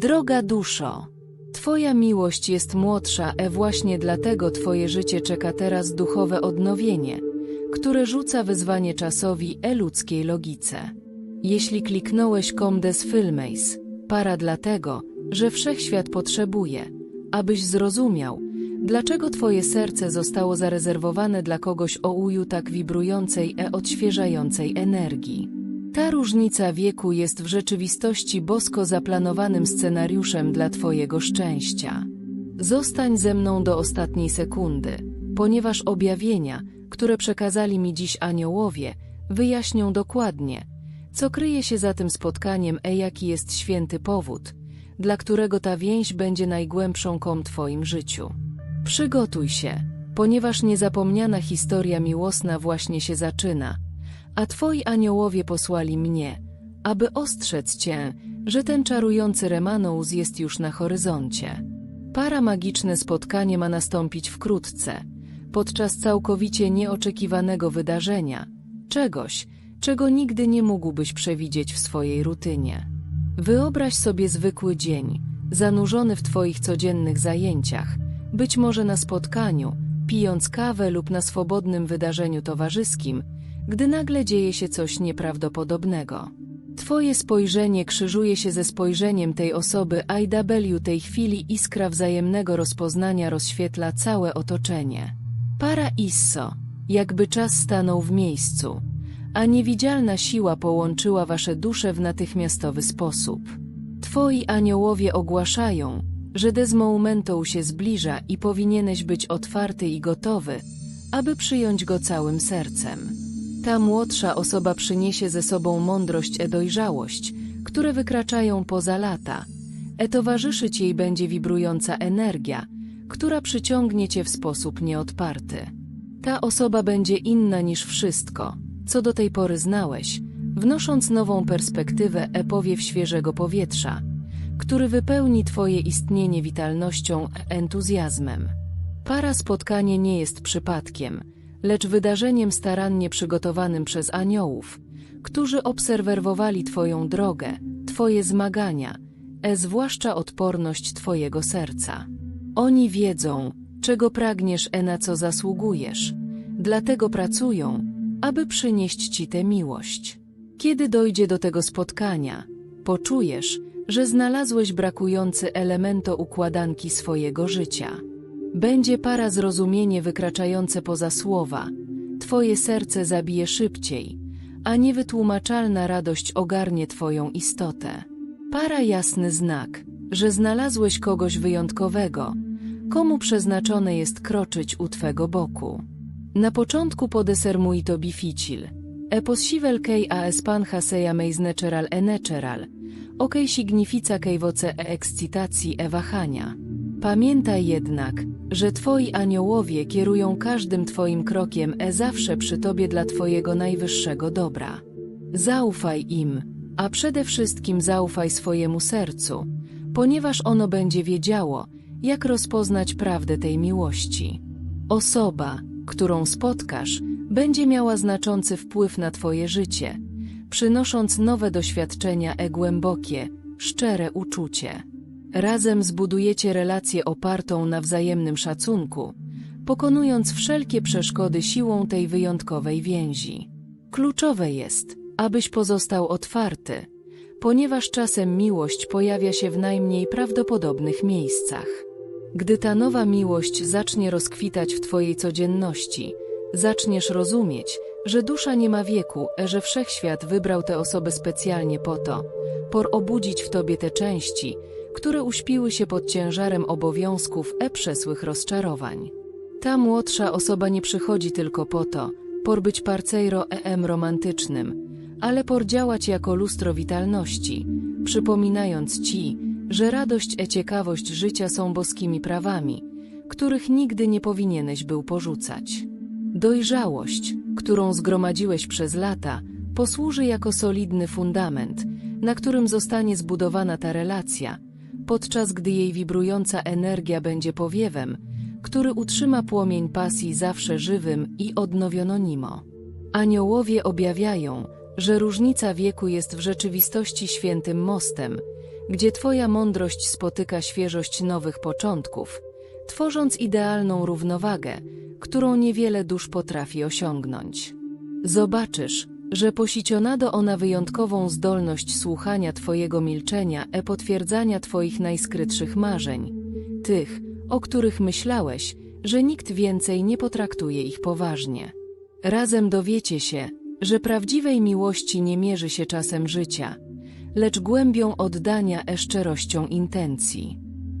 Droga duszo, Twoja miłość jest młodsza, e właśnie dlatego Twoje życie czeka teraz duchowe odnowienie, które rzuca wyzwanie czasowi e ludzkiej logice. Jeśli kliknąłeś com des filmes, para dlatego, że wszechświat potrzebuje, abyś zrozumiał, dlaczego Twoje serce zostało zarezerwowane dla kogoś o uju tak wibrującej e odświeżającej energii. Ta różnica wieku jest w rzeczywistości bosko zaplanowanym scenariuszem dla Twojego szczęścia. Zostań ze mną do ostatniej sekundy, ponieważ objawienia, które przekazali mi dziś aniołowie, wyjaśnią dokładnie, co kryje się za tym spotkaniem, e jaki jest święty powód, dla którego ta więź będzie najgłębszą kom Twoim życiu. Przygotuj się, ponieważ niezapomniana historia miłosna właśnie się zaczyna, a Twoi aniołowie posłali mnie, aby ostrzec Cię, że ten czarujący Remanous jest już na horyzoncie. Paramagiczne spotkanie ma nastąpić wkrótce, podczas całkowicie nieoczekiwanego wydarzenia, czegoś, czego nigdy nie mógłbyś przewidzieć w swojej rutynie. Wyobraź sobie zwykły dzień, zanurzony w Twoich codziennych zajęciach, być może na spotkaniu, pijąc kawę lub na swobodnym wydarzeniu towarzyskim, gdy nagle dzieje się coś nieprawdopodobnego. Twoje spojrzenie krzyżuje się ze spojrzeniem tej osoby, IW tej chwili iskra wzajemnego rozpoznania rozświetla całe otoczenie. Para isso, jakby czas stanął w miejscu, a niewidzialna siła połączyła wasze dusze w natychmiastowy sposób. Twoi aniołowie ogłaszają, że des momentu się zbliża i powinieneś być otwarty i gotowy, aby przyjąć go całym sercem. Ta młodsza osoba przyniesie ze sobą mądrość e dojrzałość, które wykraczają poza lata. E towarzyszyć jej będzie wibrująca energia, która przyciągnie cię w sposób nieodparty. Ta osoba będzie inna niż wszystko, co do tej pory znałeś, wnosząc nową perspektywę e powiew świeżego powietrza, który wypełni twoje istnienie witalnością entuzjazmem. Para spotkanie nie jest przypadkiem, lecz wydarzeniem starannie przygotowanym przez aniołów, którzy obserwowali Twoją drogę, Twoje zmagania, e zwłaszcza odporność Twojego serca. Oni wiedzą, czego pragniesz e na co zasługujesz, dlatego pracują, aby przynieść Ci tę miłość. Kiedy dojdzie do tego spotkania, poczujesz, że znalazłeś brakujący element układanki swojego życia. Będzie para zrozumienie wykraczające poza słowa. Twoje serce zabije szybciej, a niewytłumaczalna radość ogarnie Twoją istotę. Para jasny znak, że znalazłeś kogoś wyjątkowego, komu przeznaczone jest kroczyć u Twego boku. Na początku podeser to bificil. E possivel kei a espan haseja meis natural e natural. Okej significa kei voce e excitacji e wahania. Pamiętaj jednak, że Twoi aniołowie kierują każdym Twoim krokiem e zawsze przy Tobie dla Twojego najwyższego dobra. Zaufaj im, a przede wszystkim zaufaj swojemu sercu, ponieważ ono będzie wiedziało, jak rozpoznać prawdę tej miłości. Osoba, którą spotkasz, będzie miała znaczący wpływ na Twoje życie, przynosząc nowe doświadczenia e głębokie, szczere uczucie. Razem zbudujecie relację opartą na wzajemnym szacunku, pokonując wszelkie przeszkody siłą tej wyjątkowej więzi. Kluczowe jest, abyś pozostał otwarty, ponieważ czasem miłość pojawia się w najmniej prawdopodobnych miejscach. Gdy ta nowa miłość zacznie rozkwitać w Twojej codzienności, zaczniesz rozumieć, że dusza nie ma wieku, że wszechświat wybrał tę osobę specjalnie po to, por obudzić w Tobie te części, które uśpiły się pod ciężarem obowiązków e przesłych rozczarowań. Ta młodsza osoba nie przychodzi tylko po to, por być parceiro em romantycznym, ale por działać jako lustro witalności, przypominając Ci, że radość e ciekawość życia są boskimi prawami, których nigdy nie powinieneś był porzucać. Dojrzałość, którą zgromadziłeś przez lata, posłuży jako solidny fundament, na którym zostanie zbudowana ta relacja, podczas gdy jej wibrująca energia będzie powiewem, który utrzyma płomień pasji zawsze żywym i odnowiononimo. Aniołowie objawiają, że różnica wieku jest w rzeczywistości świętym mostem, gdzie Twoja mądrość spotyka świeżość nowych początków, tworząc idealną równowagę, którą niewiele dusz potrafi osiągnąć. Zobaczysz, że posicionado ona wyjątkową zdolność słuchania Twojego milczenia e potwierdzania Twoich najskrytszych marzeń, tych, o których myślałeś, że nikt więcej nie potraktuje ich poważnie. Razem dowiecie się, że prawdziwej miłości nie mierzy się czasem życia, lecz głębią oddania e szczerością intencji.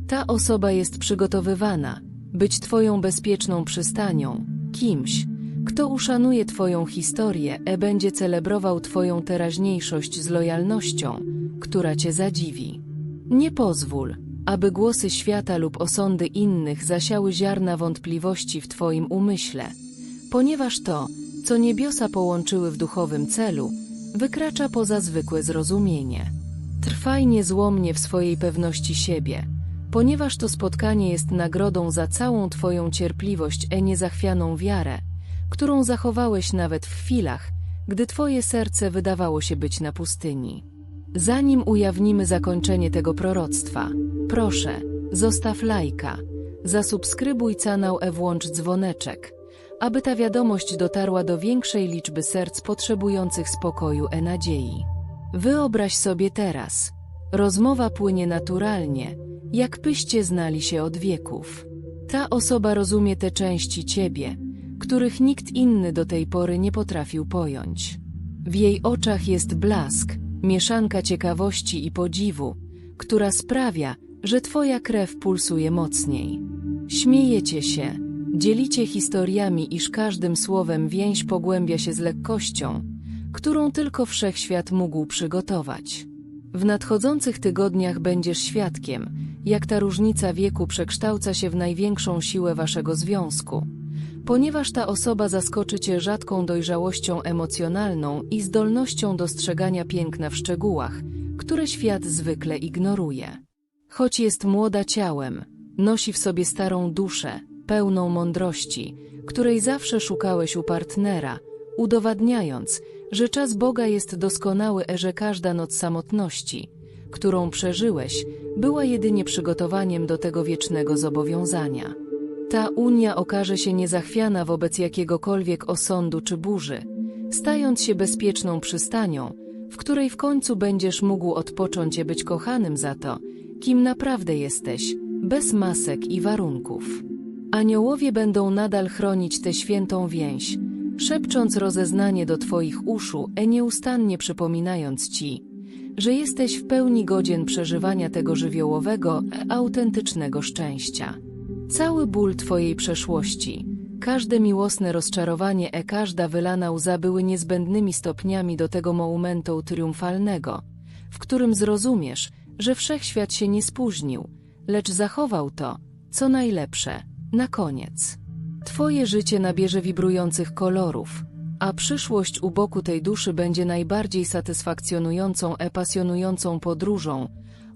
Ta osoba jest przygotowywana, być Twoją bezpieczną przystanią, kimś, kto uszanuje Twoją historię e będzie celebrował Twoją teraźniejszość z lojalnością, która Cię zadziwi. Nie pozwól, aby głosy świata lub osądy innych zasiały ziarna wątpliwości w Twoim umyśle, ponieważ to, co niebiosa połączyły w duchowym celu, wykracza poza zwykłe zrozumienie. Trwaj niezłomnie w swojej pewności siebie, ponieważ to spotkanie jest nagrodą za całą Twoją cierpliwość e niezachwianą wiarę, którą zachowałeś nawet w chwilach, gdy Twoje serce wydawało się być na pustyni. Zanim ujawnimy zakończenie tego proroctwa, proszę, zostaw lajka, zasubskrybuj kanał e włącz dzwoneczek, aby ta wiadomość dotarła do większej liczby serc potrzebujących spokoju e nadziei. Wyobraź sobie teraz. Rozmowa płynie naturalnie, jakbyście znali się od wieków. Ta osoba rozumie te części ciebie, których nikt inny do tej pory nie potrafił pojąć. W jej oczach jest blask, mieszanka ciekawości i podziwu, która sprawia, że twoja krew pulsuje mocniej. Śmiejecie się, dzielicie historiami, iż każdym słowem więź pogłębia się z lekkością, którą tylko wszechświat mógł przygotować. W nadchodzących tygodniach będziesz świadkiem, jak ta różnica wieku przekształca się w największą siłę waszego związku ponieważ ta osoba zaskoczy Cię rzadką dojrzałością emocjonalną i zdolnością dostrzegania piękna w szczegółach, które świat zwykle ignoruje. Choć jest młoda ciałem, nosi w sobie starą duszę, pełną mądrości, której zawsze szukałeś u partnera, udowadniając, że czas Boga jest doskonały, że każda noc samotności, którą przeżyłeś, była jedynie przygotowaniem do tego wiecznego zobowiązania. Ta unia okaże się niezachwiana wobec jakiegokolwiek osądu czy burzy, stając się bezpieczną przystanią, w której w końcu będziesz mógł odpocząć i być kochanym za to, kim naprawdę jesteś, bez masek i warunków. Aniołowie będą nadal chronić tę świętą więź, szepcząc rozeznanie do Twoich uszu, e nieustannie przypominając Ci, że jesteś w pełni godzien przeżywania tego żywiołowego, e autentycznego szczęścia. Cały ból Twojej przeszłości, każde miłosne rozczarowanie e każda wylana łza były niezbędnymi stopniami do tego momentu triumfalnego, w którym zrozumiesz, że wszechświat się nie spóźnił, lecz zachował to, co najlepsze, na koniec. Twoje życie nabierze wibrujących kolorów, a przyszłość u boku tej duszy będzie najbardziej satysfakcjonującą e pasjonującą podróżą,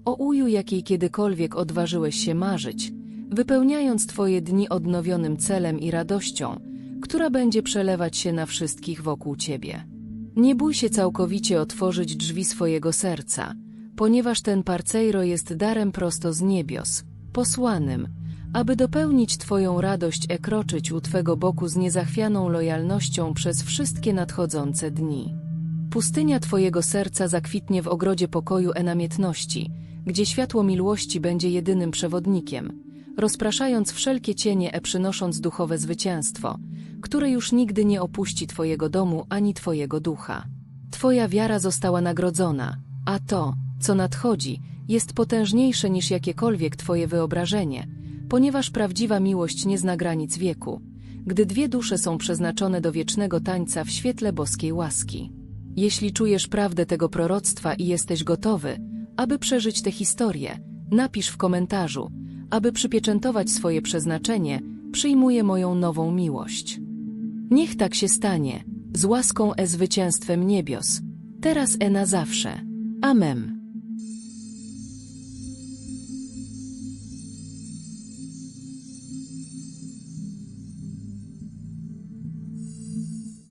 o uju jakiej kiedykolwiek odważyłeś się marzyć, wypełniając Twoje dni odnowionym celem i radością, która będzie przelewać się na wszystkich wokół Ciebie. Nie bój się całkowicie otworzyć drzwi swojego serca, ponieważ ten parceiro jest darem prosto z niebios, posłanym, aby dopełnić Twoją radość e kroczyć u Twego boku z niezachwianą lojalnością przez wszystkie nadchodzące dni. Pustynia Twojego serca zakwitnie w ogrodzie pokoju e namiętności, gdzie światło miłości będzie jedynym przewodnikiem, rozpraszając wszelkie cienie e przynosząc duchowe zwycięstwo, które już nigdy nie opuści Twojego domu ani Twojego ducha. Twoja wiara została nagrodzona, a to, co nadchodzi, jest potężniejsze niż jakiekolwiek Twoje wyobrażenie, ponieważ prawdziwa miłość nie zna granic wieku, gdy dwie dusze są przeznaczone do wiecznego tańca w świetle boskiej łaski. Jeśli czujesz prawdę tego proroctwa i jesteś gotowy, aby przeżyć tę historię, napisz w komentarzu, aby przypieczętować swoje przeznaczenie, przyjmuję moją nową miłość. Niech tak się stanie, z łaską e zwycięstwem niebios, teraz e na zawsze. Amen.